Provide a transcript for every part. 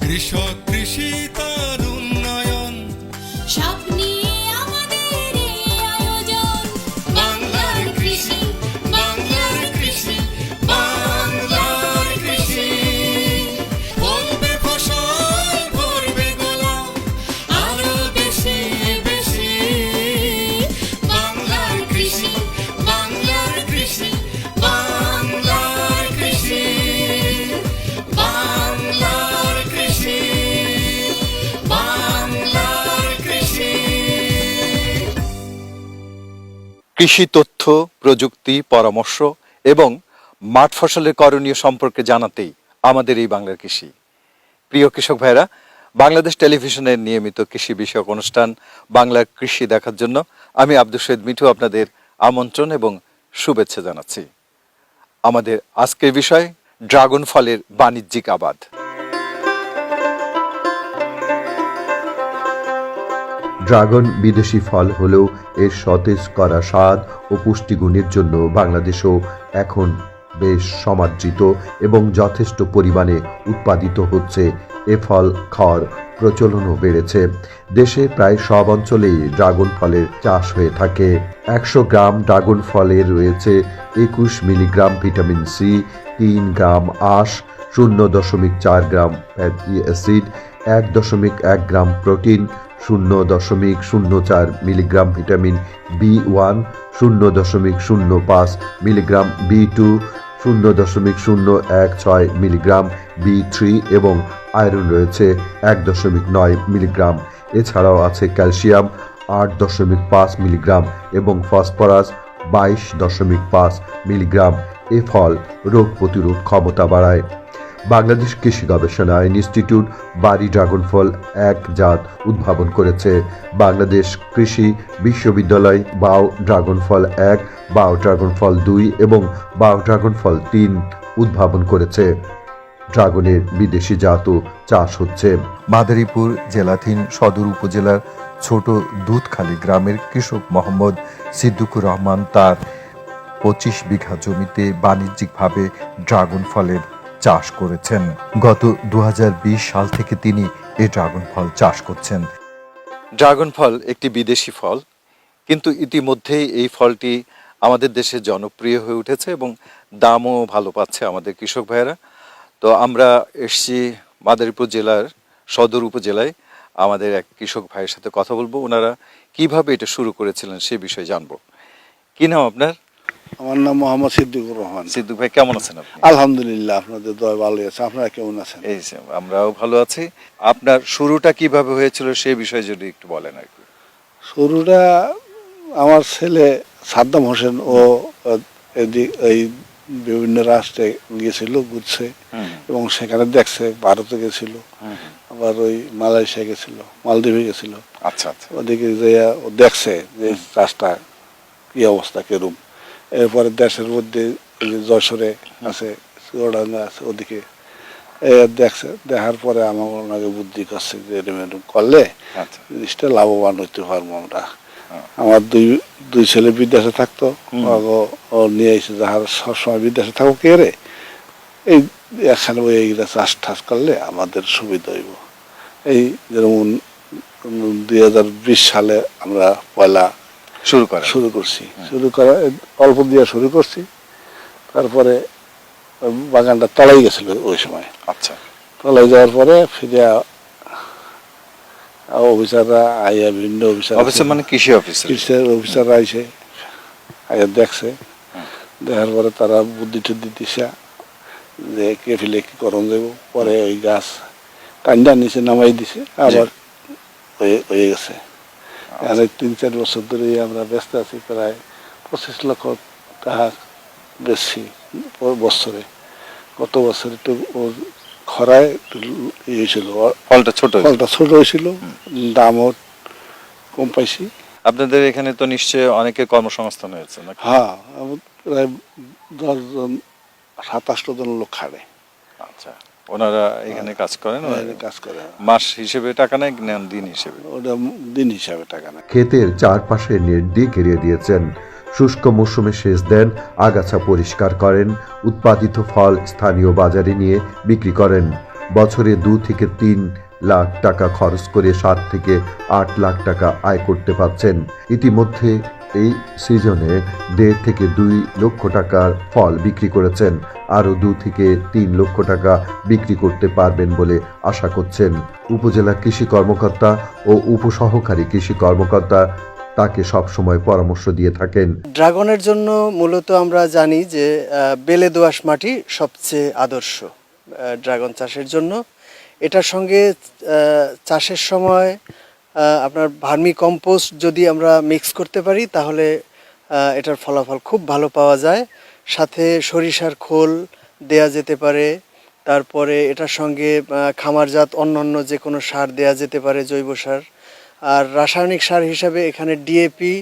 কৃষক কৃষি কৃষি তথ্য, প্রযুক্তি, পরামর্শ এবং মাঠ ফসলের করণীয় সম্পর্কে জানাতেই আমাদের এই বাংলার কৃষি। প্রিয় কৃষক ভাইরা বাংলাদেশ টেলিভিশনের নিয়মিত কৃষি বিষয়ক অনুষ্ঠান বাংলার কৃষি দেখার জন্য আমি আব্দুল সৈয়দ মিঠু আপনাদের আমন্ত্রণ এবং শুভেচ্ছা জানাচ্ছি। আমাদের আজকের বিষয়, ড্রাগন ফলের বাণিজ্যিক আবাদ। ড্রাগন বিদেশি ফল হলেও এর সতেজ করা স্বাদ ও পুষ্টিগুণের জন্য বাংলাদেশও এখন বেশ সমাদৃত এবং যথেষ্ট পরিমাণে উৎপাদিত হচ্ছে। এ ফল খাওয়ার প্রচলনও বেড়েছে। দেশে প্রায় সব অঞ্চলেই ড্রাগন ফলের চাষ হয়ে থাকে। একশো গ্রাম ড্রাগন ফলে রয়েছে একুশ মিলিগ্রাম ভিটামিন সি, তিন গ্রাম আঁশ, শূন্য দশমিক চার গ্রাম ফ্যাটি অ্যাসিড, এক দশমিক এক গ্রাম প্রোটিন শূন্য দশমিক শূন্য চার মিলিগ্রাম ভিটামিন বি ওয়ান, শূন্য দশমিক শূন্য পাঁচ মিলিগ্রাম বি টু, শূন্য দশমিক শূন্য এক ছয় মিলিগ্রাম বি থ্রি এবং আয়রন রয়েছে এক দশমিক নয় মিলিগ্রাম। এছাড়াও আছে ক্যালসিয়াম আট দশমিক পাঁচ মিলিগ্রাম এবং ফসফরাস বাইশ দশমিক পাঁচ মিলিগ্রাম। এ ফল রোগ প্রতিরোধ ক্ষমতা বাড়ায়। বাংলাদেশ কৃষি গবেষণা ইনস্টিটিউট বাড়ি ড্রাগন ফল এক জাত উদ্ভাবন করেছে। বাংলাদেশ কৃষি বিশ্ববিদ্যালয় বাও ড্রাগন ফল এক, বাও ড্রাগন ফল দুই এবং বাও ড্রাগন ফল তিন উদ্ভাবন করেছে। ড্রাগনের বিদেশি জাতও চাষ হচ্ছে। মাদারীপুর জেলাধীন সদর উপজেলার ছোট দুধখালী গ্রামের কৃষক মোহাম্মদ সিদ্দুকুর রহমান তার পঁচিশ বিঘা জমিতে বাণিজ্যিকভাবে ড্রাগন ফলের চাষ করেছেন। গত দু হাজার বিশ সাল থেকে তিনি এই ড্রাগন ফল চাষ করছেন। ড্রাগন ফল একটি বিদেশি ফল, কিন্তু ইতিমধ্যেই এই ফলটি আমাদের দেশে জনপ্রিয় হয়ে উঠেছে এবং দামও ভালো পাচ্ছে আমাদের কৃষক ভাইয়েরা। তো আমরা এসছি মাদারীপুর জেলার সদর উপজেলায়। আমাদের এক কৃষক ভাইয়ের সাথে কথা বলব। ওনারা কীভাবে এটা শুরু করেছিলেন সে বিষয়ে জানব। কি নাম আপনার? আমার নাম মোহাম্মদ সিদ্দিকুর রহমান। সিদ্দুক ভাই কেমন আছেন আপনি? আলহামদুলিল্লাহ আপনাদের দয় ভালো আছে। আপনারা কেমন আছেন? এই যে, আমরাও ভালো আছি। আপনার শুরুটা কীভাবে হয়েছিল সেই বিষয়ে যদি একটু বলেন আর কি। শুরুটা আমার ছেলে সাদ্দাম হোসেন ও এদিক এই বিভিন্ন রাষ্ট্রে গিয়েছিল ঘুরছে এবং সেখানে দেখছে ভারতে গেছিল। আবার ওই মালয়েশিয়া গেছিল মালদ্বীপে গেছিল। আচ্ছা আচ্ছা। ওদিকে যে ও দেখছে যে রাস্তা কি অবস্থা কেরম। এরপরে দেশের মধ্যে যশোরে আছে চুয়াডাঙ্গা আছে ওদিকে। দেখছে দেখার পরে আমার ওনাকে বুদ্ধি করছে যে এরম করলে আচ্ছা। জিনিসটা লাভবান হইতে পারব আমরা। হ্যাঁ। আমার দুই দুই ছেলে বিদেশে থাকতো ও নিয়ে এসে যাহার সবসময় বিদেশে থাকো কে রে এই একসাথে ওই এইগুলা চাষ টাস করলে আমাদের সুবিধা হইব। এই যেমন দুই হাজার বিশ সালে আমরা পয়লা শুরু করেন শুরু করছি। শুরু করা অল্প দিয়ে শুরু করছি। তারপরে বাগানটা তলাই গেছিল ওই সময়। আচ্ছা। তলাই যাওয়ার পরে ফিরে অফিসাররা আইয়া বিভিন্ন অফিসার অফিসে মানে কৃষি অফিসে কৃষির অফিসাররা আইসে আইয়া দেখছে। দেখার পরে তারা বুদ্ধি টুদ্ধি দিছে যে কে ফেলে কি করণ যাব পরে ওই গাছ টান্ডা নিচে নামাই দিছে। আবার হয়ে হয়ে গেছে। আর তিন চার বছর ধরে আমরা ব্যস্ত আছি প্রায় পঁচিশ লক্ষ টাকা বেশি বছরে। গত বছর একটু ওর খরায় একটু ইয়ে হয়েছিল ফলটা ছোট। ফলটা ছোট হয়েছিল দামও কম পাইছি। আপনাদের এখানে তো নিশ্চয়ই অনেকে কর্মসংস্থান হয়েছে হ্যাঁ প্রায় দশজন সাতাশটা জন লোক খাড়ে। আচ্ছা। ওনারা এখানে কাজ করেন এখানে কাজ করে মাস হিসেবে টাকা নেয় নেন দিন হিসেবে। ওটা দিন হিসাবে টাকা নেয়। ক্ষেতের চারপাশে নেট দিয়ে ঘিরিয়ে দিয়েছেন শুষ্ক মৌসুমে সেচ দেন আগাছা পরিষ্কার করেন উৎপাদিত ফল স্থানীয় বাজারে নিয়ে বিক্রি করেন। বছরে দু থেকে তিন লাখ টাকা খরচ করে সাত থেকে আট লাখ টাকা আয় করতে পারছেন। ইতিমধ্যে এই সিজনে দেড় থেকে দুই লক্ষ টাকার ফল বিক্রি করেছেন। আরও দু থেকে তিন লক্ষ টাকা বিক্রি করতে পারবেন বলে আশা করছেন উপজেলা কৃষি কর্মকর্তা ও উপসহকারী কৃষি কর্মকর্তা। তাকে সবসময় পরামর্শ দিয়ে থাকেন। ড্রাগনের জন্য মূলত আমরা জানি যে বেলে দোআঁশ মাটি সবচেয়ে আদর্শ ড্রাগন চাষের জন্য। এটার সঙ্গে চাষের সময় আপনার ভার্মি কম্পোস্ট যদি আমরা মিক্স করতে পারি, তাহলে এটার ফলাফল খুব ভালো পাওয়া যায়। সাথে সরিষার খোল দেয়া যেতে পারে, তারপরে এটার সঙ্গে খামারজাত অন্যান্য যে কোনো সার দেয়া যেতে পারে, জৈব সার। আর রাসায়নিক সার হিসাবে এখানে ডিএপি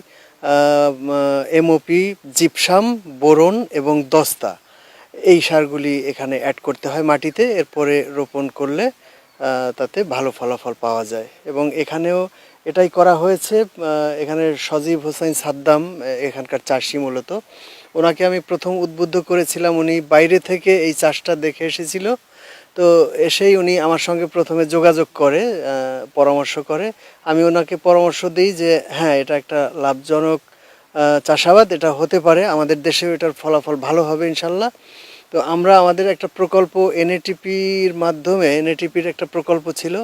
এমওপি জিপসাম বোরন এবং দস্তা। এই সারগুলি এখানে অ্যাড করতে হয় মাটিতে, এরপরে রোপণ করলে তাতে ভালো ফলাফল পাওয়া যায়। এবং এখানেও এটাই করা হয়েছে এখানে সজীব হোসেন সাদ্দাম এখানকার চাষি মূলত। ওনাকে আমি প্রথম উদ্বুদ্ধ করেছিলাম, উনি বাইরে থেকে এই চাষটা দেখে এসেছিল। তো এসেই উনি আমার সঙ্গে প্রথমে যোগাযোগ করে পরামর্শ করে। আমি ওনাকে পরামর্শ দিই যে হ্যাঁ এটা একটা লাভজনক চাষাবাদ, এটা হতে পারে। আমাদের দেশেও এটার ফলাফল ভালো হবে, ইনশাল্লাহ। তো আমরা আমাদের একটা প্রকল্প এনএটিপির মাধ্যমে, এনএটিপির একটা প্রকল্প ছিল,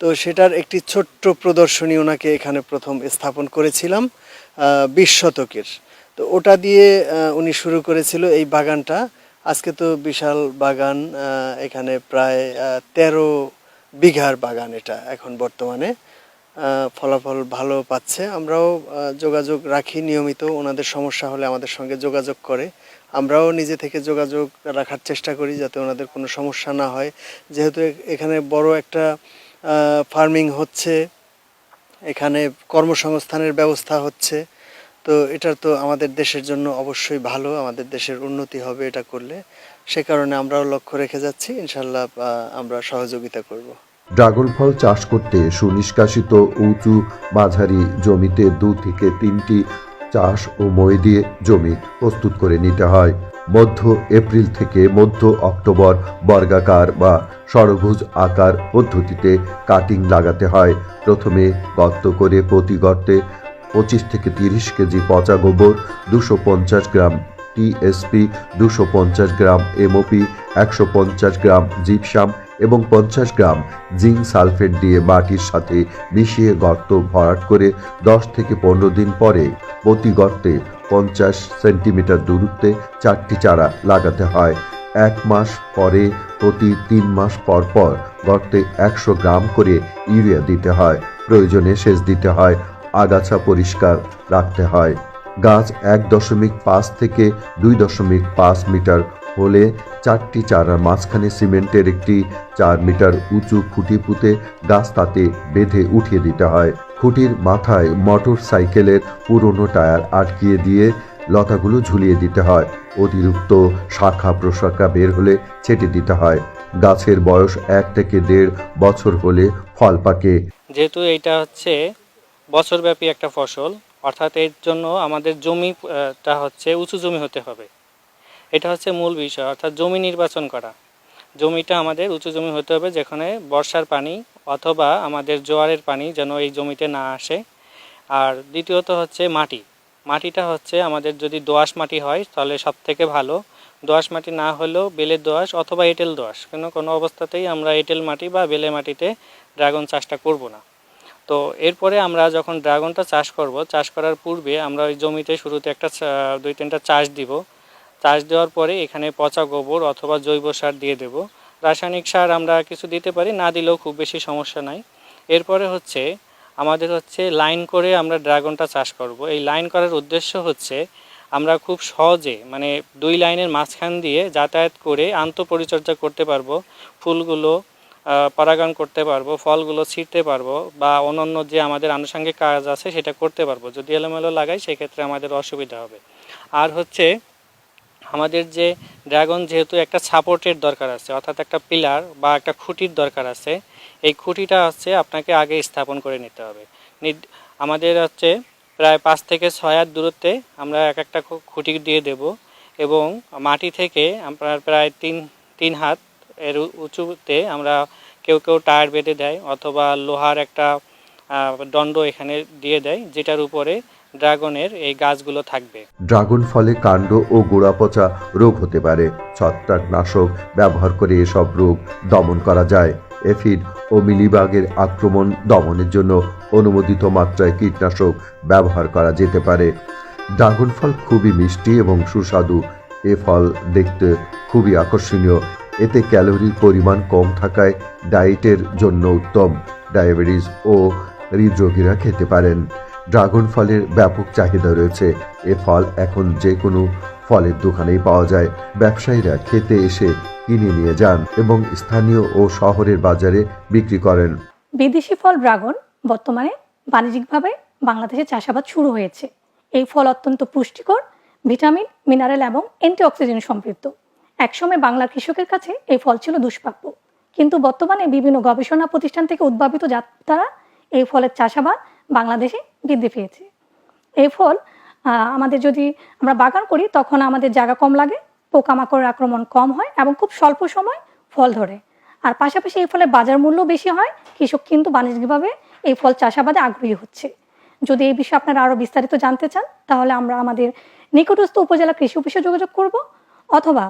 তো সেটার একটি ছোট্ট প্রদর্শনী ওনাকে এখানে প্রথম স্থাপন করেছিলাম বিশ শতকের। তো ওটা দিয়ে উনি শুরু করেছিল এই বাগানটা। আজকে তো বিশাল বাগান এখানে প্রায় তেরো বিঘার বাগান এটা এখন বর্তমানে। ফলাফল ভালো পাচ্ছে। আমরাও যোগাযোগ রাখি নিয়মিত। ওনাদের সমস্যা হলে আমাদের সঙ্গে যোগাযোগ করে। আমরাও নিজে থেকে যোগাযোগ রাখার চেষ্টা করি যাতে ওনাদের কোনো সমস্যা না হয়। যেহেতু এখানে বড় একটা ফার্মিং হচ্ছে, এখানে কর্মসংস্থানের ব্যবস্থা হচ্ছে, তো এটা তো আমাদের দেশের জন্য অবশ্যই ভালো, আমাদের দেশের উন্নতি হবে এটা করলে। সে কারণে আমরাও লক্ষ্য রেখে যাচ্ছি, ইনশাল্লাহ আমরা সহযোগিতা করব। ড্রাগন ফল চাষ করতে সুনিষ্কাশিত উঁচু মাঝারি জমিতে দু থেকে তিনটি চাষ ও মই দিয়ে জমি প্রস্তুত করে নিতে হয়। মধ্য এপ্রিল থেকে মধ্য অক্টোবর বর্গাকার বা ষড়ভুজ আকার পদ্ধতিতে কাটিং লাগাতে হয়। প্রথমে গর্ত করে প্রতি গর্তে পঁচিশ থেকে তিরিশ কেজি পচা গোবর, দুশো পঞ্চাশ গ্রাম টিএসপি দুশো পঞ্চাশ গ্রাম এমওপি একশো পঞ্চাশ গ্রাম জিপসাম এবং পঞ্চাশ গ্রাম জিঙ্ক সালফেট দিয়ে মাটির সাথে মিশিয়ে গর্ত ভরাট করে দশ থেকে পনেরো দিন পরে প্রতি গর্তে পঞ্চাশ সেন্টিমিটার দূরত্বে চারটি চারা লাগাতে হয়। এক মাস পরে প্রতি তিন মাস পর পর গর্তে একশো গ্রাম করে ইউরিয়া দিতে হয়। প্রয়োজনে সেচ দিতে হয়, আগাছা পরিষ্কার রাখতে হয়। গাছ এক দশমিক পাঁচ থেকে দুই দশমিক পাঁচ মিটার হলে চারটি চারার মাঝখানে সিমেন্টের একটি চার মিটার উঁচু খুঁটি পুঁতে গাছ তাতে বেঁধে উঠিয়ে দিতে হয়। খুঁটির মাথায় মোটর সাইকেলের পুরনো টায়ার আটকিয়ে দিয়ে লতাগুলো ঝুলিয়ে দিতে হয়। অতিরিক্ত শাখা প্রশাখা বের হলে ছেটে দিতে হয়। গাছের বয়স এক থেকে দেড় বছর হলে ফল পাকে। যেহেতু এটা হচ্ছে বছরব্যাপী একটা ফসল, অর্থাৎ এর জন্য আমাদের জমিটা হচ্ছে উঁচু জমি হতে হবে। এটা হচ্ছে মূল বিষয়, অর্থাৎ জমি নির্বাচন করা। জমিটা আমাদের উঁচু জমি হতে হবে যেখানে বর্ষার পানি অথবা আমাদের জোয়ারের পানি যেন এই জমিতে না আসে। আর দ্বিতীয়ত হচ্ছে মাটি। মাটিটা হচ্ছে আমাদের যদি দোআঁশ মাটি হয় তাহলে সব থেকে ভালো। দোআঁশ মাটি না হলেও বেলের দোআঁশ অথবা এঁটেল দোআঁশ, কেন কোনো অবস্থাতেই আমরা এঁটেল মাটি বা বেলে মাটিতে ড্রাগন চাষটা করব না। তো এরপরে আমরা যখন ড্রাগনটা চাষ করব, চাষ করার পূর্বে আমরা ওই জমিতে শুরুতে একটা দুই তিনটা চাষ দিব। চাষ দেওয়ার পরে এখানে পচা গোবর অথবা জৈব সার দিয়ে দেব। রাসায়নিক সার আমরা কিছু দিতে পারি, না দিলেও খুব বেশি সমস্যা নাই। এরপরে হচ্ছে আমাদের হচ্ছে লাইন করে আমরা ড্রাগনটা চাষ করব। এই লাইন করার উদ্দেশ্য হচ্ছে আমরা খুব সহজে মানে দুই লাইনের মাঝখান দিয়ে যাতায়াত করে আন্তঃপরিচর্যা করতে পারব, ফুলগুলো পরাগায়ন করতে পারব, ফলগুলো ছিঁড়তে পারব বা অন্যান্য যে আমাদের আনুষঙ্গিক কাজ আছে সেটা করতে পারব। যদি এলোমেলো লাগাই, সেক্ষেত্রে আমাদের অসুবিধা হবে। আর হচ্ছে আমাদের যে ড্রাগন যেহেতু একটা সাপোর্টের দরকার আছে, অর্থাৎ একটা পিলার বা একটা খুঁটির দরকার আছে, এই খুঁটিটা হচ্ছে আপনাকে আগে স্থাপন করে নিতে হবে। আমাদের হচ্ছে প্রায় পাঁচ থেকে ছয় হাত দূরত্বে আমরা এক একটা খুঁটি দিয়ে দেব এবং মাটি থেকে আপনার প্রায় তিন তিন হাত এর উঁচুতে আমরা কেউ কেউ টায়ার বেঁধে দেয় অথবা লোহার একটা দণ্ড এখানে দিয়ে দেয় যেটার উপরে ড্রাগনের এই গাছগুলো থাকবে। ড্রাগন ফলে কাণ্ড ও গোড়া পচা রোগ হতে পারে। ছত্রাকনাশক ব্যবহার করে এসব রোগ দমন করা যায়। এফিড ও মিলিবাগের আক্রমণ দমনের জন্য অনুমোদিত মাত্রায় কীটনাশক ব্যবহার করা যেতে পারে। ড্রাগন ফল খুবই মিষ্টি এবং সুস্বাদু। এ ফল দেখতে খুবই আকর্ষণীয়। এতে ক্যালোরির পরিমাণ কম থাকায় ডায়েটের জন্য উত্তম। ডায়াবেটিস ও হৃদরোগীরা খেতে পারেন। ড্রাগন ফলের ব্যাপক চাহিদা রয়েছে। এ ফল এখন যে কোনো ফলের দোকানেই পাওয়া যায়। ব্যবসায়ীরা খেতে এসে কিনে নিয়ে যান এবং স্থানীয় ও শহরের বাজারে বিক্রি করেন। বিদেশি ফল ড্রাগন বর্তমানে বাণিজ্যিকভাবে বাংলাদেশে চাষাবাদ শুরু হয়েছে। এই ফল অত্যন্ত পুষ্টিকর, ভিটামিন, মিনারেল এবং অ্যান্টিঅক্সিডেন্ট সমৃদ্ধ। একসময় বাংলার কৃষকের কাছে এই ফল ছিল দুষ্প্রাপ্য। কিন্তু বর্তমানে বিভিন্ন গবেষণা প্রতিষ্ঠান থেকে উদ্ভাবিত দ্বারা এই ফলের চাষাবাদ বাংলাদেশে বৃদ্ধি পেয়েছে। এই ফল আমাদের যদি আমরা বাগান করি, তখন আমাদের জায়গা কম লাগে, পোকামাকড়ের আক্রমণ কম হয় এবং খুব স্বল্প সময় ফল ধরে। আর পাশাপাশি এই ফলের বাজার মূল্য বেশি হয়, কৃষক কিন্তু বাণিজ্যিকভাবে এই ফল চাষাবাদে আগ্রহী হচ্ছে। যদি এই বিষয়ে আপনারা আরও বিস্তারিত জানতে চান, তাহলে আমরা আমাদের নিকটস্থ উপজেলা কৃষি অফিসে যোগাযোগ করব, অথবা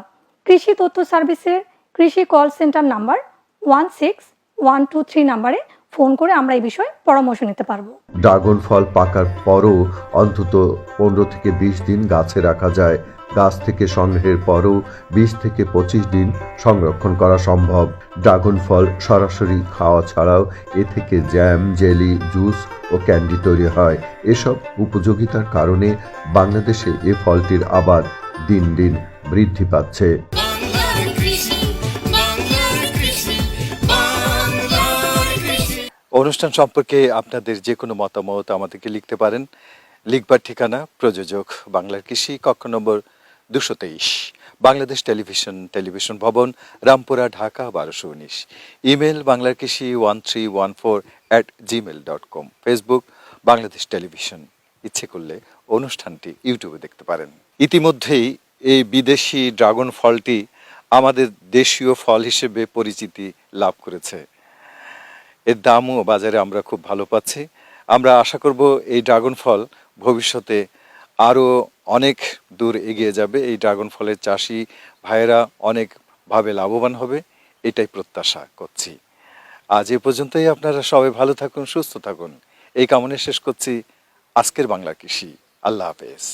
কৃষি তথ্য সার্ভিসের কৃষি call centre number one six one two three নাম্বারে ফোন করে আমরা এই বিষয়ে পরামর্শ নিতে পারব। ড্রাগন ফল পাকার পরও অন্তত পনেরো থেকে বিশ দিন গাছে রাখা যায়। গাছ থেকে সংগ্রহের পরও বিশ থেকে পঁচিশ দিন সংরক্ষণ করা সম্ভব। ড্রাগন ফল সরাসরি খাওয়া ছাড়াও এ থেকে জ্যাম, জেলি, জুস ও ক্যান্ডি তৈরি হয়। এসব উপযোগিতার কারণে বাংলাদেশে এ ফলটির আবার দিন দিন বৃদ্ধি পাচ্ছে। অনুষ্ঠান সম্পর্কে আপনাদের যে কোনো মতামত আমাদেরকে লিখতে পারেন। লিখবার ঠিকানা প্রযোজক বাংলার কৃষি কক্ষ নম্বর দুশো তেইশ, বাংলাদেশ টেলিভিশন টেলিভিশন ভবন, রামপুরা, ঢাকা, বারোশো উনিশ। ইমেল বাংলার কৃষি one three one four at gmail dot com. Facebook, Bangladesh television. ইচ্ছে করলে অনুষ্ঠানটি ইউটিউবে দেখতে পারেন। ইতিমধ্যেই এই বিদেশি ড্রাগন ফলটি আমাদের দেশীয় ফল হিসেবে পরিচিতি লাভ করেছে। এর দামও বাজারে আমরা খুব ভালো পাচ্ছি। আমরা আশা করব এই ড্রাগন ফল ভবিষ্যতে আরও অনেক দূর এগিয়ে যাবে। এই ড্রাগন ফলের চাষি ভাইয়েরা অনেকভাবে লাভবান হবে, এটাই প্রত্যাশা করছি। আজ এ পর্যন্তই, আপনারা সবাই ভালো থাকুন, সুস্থ থাকুন। এই কামনে শেষ করছি আজকের বাংলা কৃষি। আল্লাহ হাফেজ।